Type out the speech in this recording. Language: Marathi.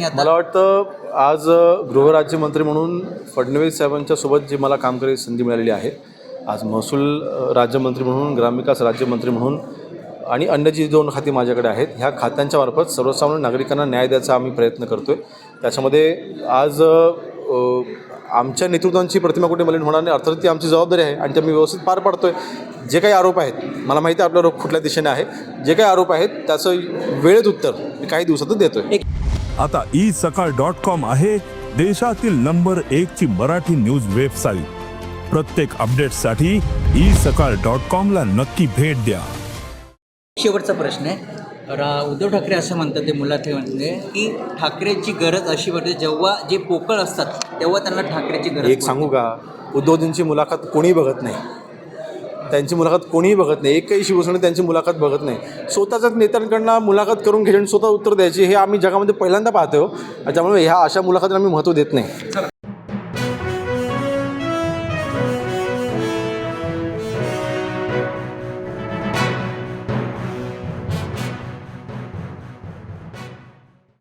तुम्ही आता? मला वाटतं आज गृहराज्यमंत्री म्हणून फडणवीस साहेबांच्या सोबत जी मला काम करायची संधी मिळालेली आहे आज महसूल राज्यमंत्री म्हणून ग्रामविकास राज्यमंत्री म्हणून आणि अन्य जी दोन खाती माझ्याकडे आहेत ह्या खात्यांच्या मार्फत सर्वसामान्य नागरिकांना न्याय द्यायचा आम्ही प्रयत्न करतो आहे त्याच्यामध्ये आज आमच्या नेतृत्वांची प्रतिमा कुठे मलिन होणार नाही अर्थात ती आमची जबाबदारी आहे आणि ते आम्ही व्यवस्थित पार पाडतो आहे जे काही आरोप आहेत मला माहिती आहे आपला रोग कुठल्या दिशेने आहे जे काही आरोप आहेत त्याचं वेळेत उत्तर मी काही दिवसातच देतो आहे आता ई सकाळ डॉट कॉम आहे देशातील नंबर एक ची मराठी न्यूज वेबसाईट. प्रत्येक अपडेटसाठी ई सकाळ डॉट कॉम ला नक्की भेट द्या. शेवटचा प्रश्न आहे. रा उद्धव ठाकरे असं म्हणतात ते मुलाखती म्हणते की ठाकरेंची गरज अशी पडते जेव्हा जे पोकळ असतात तेव्हा त्यांना ठाकरेची गरज एक सांगू का? उद्धवजींची मुलाखत कोणी बघत नाही. त्यांची मुलाखत कोणीही बघत नाही. एकही शिवसेना त्यांची मुलाखत बघत नाही. स्वतःच्याच नेत्यांकडनं मुलाखत करून घेऊन स्वतः उत्तर द्यायची हे आम्ही जगामध्ये पहिल्यांदा पाहतो हो. त्यामुळे ह्या अशा मुलाखतीला आम्ही महत्त्व देत नाही.